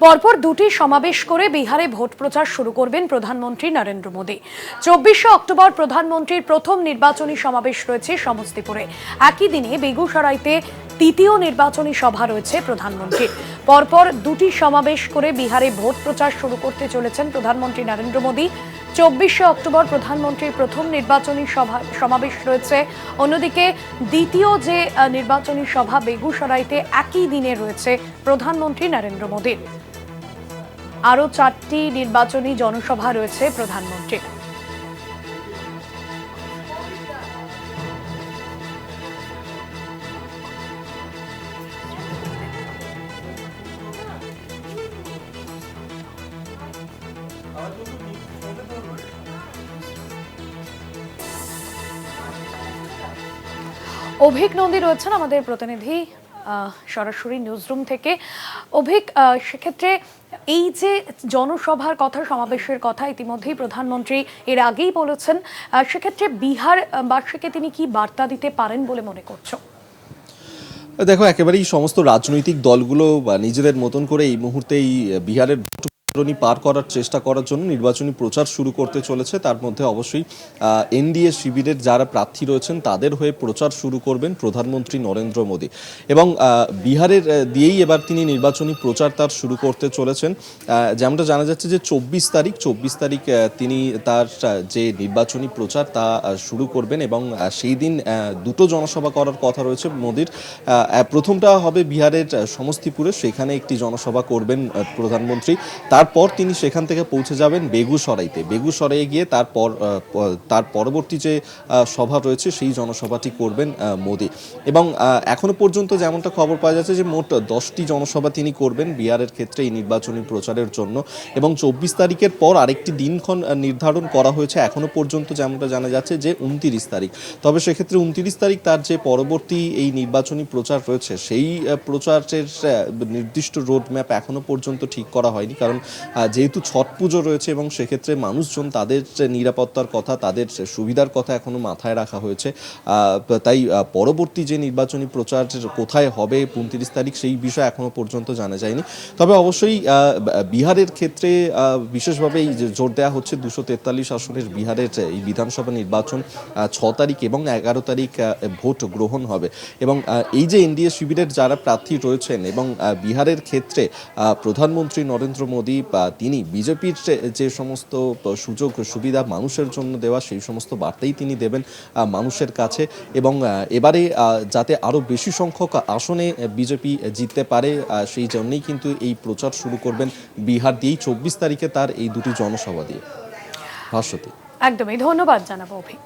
পরপর দুটি সমাবেশ করে বিহারে ভোট প্রচার শুরু করবেন প্রধানমন্ত্রী নরেন্দ্র মোদী। চব্বিশে অক্টোবর প্রধানমন্ত্রীর প্রথম নির্বাচনী সমাবেশ রয়েছে সমস্তিপুরে। একই দিনে বেগুসরাইতে তৃতীয় নির্বাচনী সভা রয়েছে প্রধানমন্ত্রীর। পরপর দুটি সমাবেশ করে বিহারে ভোট প্রচার শুরু করতে চলেছেন প্রধানমন্ত্রী নরেন্দ্র মোদী। চব্বিশে অক্টোবর প্রধানমন্ত্রীর প্রথম নির্বাচনী সভা সমাবেশ রয়েছে। অন্যদিকে দ্বিতীয় যে নির্বাচনী সভা বেগুসরাইতে একই দিনে রয়েছে প্রধানমন্ত্রী নরেন্দ্র মোদীর। আরও চারটি নির্বাচনী জনসভা রয়েছে প্রধানমন্ত্রীর। অভিক নন্দী রয়েছেন আমাদের প্রতিনিধি। সরাসরি নিউজরুম থেকে। অভিক সেক্ষেত্রে এই যে জনসভার কথা সমাবেশের কথা ইতিমধ্যেই প্রধানমন্ত্রী এর আগেই বলেছেন সেক্ষেত্রে বিহার আহ, তিনি কি বার্তা দিতে পারেন বলে মনে করছ? দেখো একেবারেই সমস্ত রাজনৈতিক দলগুলো নিজেদের মতন করে এই মুহূর্তে এই বিহারের ভোট পার করার চেষ্টা করার জন্য নির্বাচনী প্রচার শুরু করতে চলেছে। তার মধ্যে অবশ্যই এনডিএ শিবিরের যারা প্রার্থী রয়েছেন, তাদের হয়ে প্রচার শুরু করবেন প্রধানমন্ত্রী নরেন্দ্র মোদী। এবং বিহারের দিয়েই এবার তিনি নির্বাচনী প্রচার তার শুরু করতে চলেছেন। যেমনটা জানা যাচ্ছে যে চব্বিশ তারিখ চব্বিশ তারিখ তিনি তার যে নির্বাচনী প্রচার তা শুরু করবেন এবং সেই দিন দুটো জনসভা করার কথা রয়েছে মোদির। প্রথমটা হবে বিহারের সমস্তিপুরে। সেখানে একটি জনসভা করবেন প্রধানমন্ত্রী। প্রধানমন্ত্রী তারপর তিনি সেখান থেকে পৌঁছে যাবেন বেগুসরাইতে। বেগুসরাইয়ে গিয়ে তারপর তার পরবর্তী যে সভা রয়েছে সেই জনসভাটি করবেন মোদি। এবং এখনও পর্যন্ত যেমনটা খবর পাওয়া যাচ্ছে যে মোট দশটি জনসভা তিনি করবেন বিহারের ক্ষেত্রে এই নির্বাচনী প্রচারের জন্য। এবং চব্বিশ তারিখের পর আরেকটি দিনক্ষণ নির্ধারণ করা হয়েছে এখনও পর্যন্ত যেমনটা জানা যাচ্ছে যে উনতিরিশ তারিখ। তবে সেক্ষেত্রে উনতিরিশ তারিখ তার যে পরবর্তী এই নির্বাচনী প্রচার রয়েছে, সেই প্রচারের নির্দিষ্ট রোড ম্যাপ এখনও পর্যন্ত ঠিক করা হয়নি। কারণ যেহেতু ছট পুজো রয়েছে এবং সেক্ষেত্রে মানুষজন তাদের নিরাপত্তার কথা, তাদের সুবিধার কথা এখনও মাথায় রাখা হয়েছে তাই পরবর্তী যে নির্বাচনী প্রচার কোথায় হবে উনত্রিশ তারিখ সেই বিষয় এখনও পর্যন্ত জানা যায়নি। তবে অবশ্যই বিহারের ক্ষেত্রে বিশেষভাবে এই জোর দেওয়া হচ্ছে দুশো তেতাল্লিশ আসনের বিহারের এই বিধানসভা নির্বাচন ছ তারিখ এবং এগারো তারিখ ভোট গ্রহণ হবে এবং এই যে এনডিএ শিবিরের যারা প্রার্থী রয়েছেন এবং বিহারের ক্ষেত্রে প্রধানমন্ত্রী নরেন্দ্র মোদী বা তিনি বিজেপির যে সমস্ত সুযোগ, সুবিধা মানুষের জন্য দেওয়া, সেই সমস্ত বার্তাই তিনি দেবেন মানুষের কাছে। এবং এবারে যাতে আরও বেশি সংখ্যক আসনে বিজেপি জিততে পারে সেই জন্যই কিন্তু এই প্রচার শুরু করবেন বিহার দিয়েই চব্বিশ তারিখে তার এই দুটি জনসভা দিয়ে। ভাস্বতী। একদমই। ধন্যবাদ জানাব অভিক।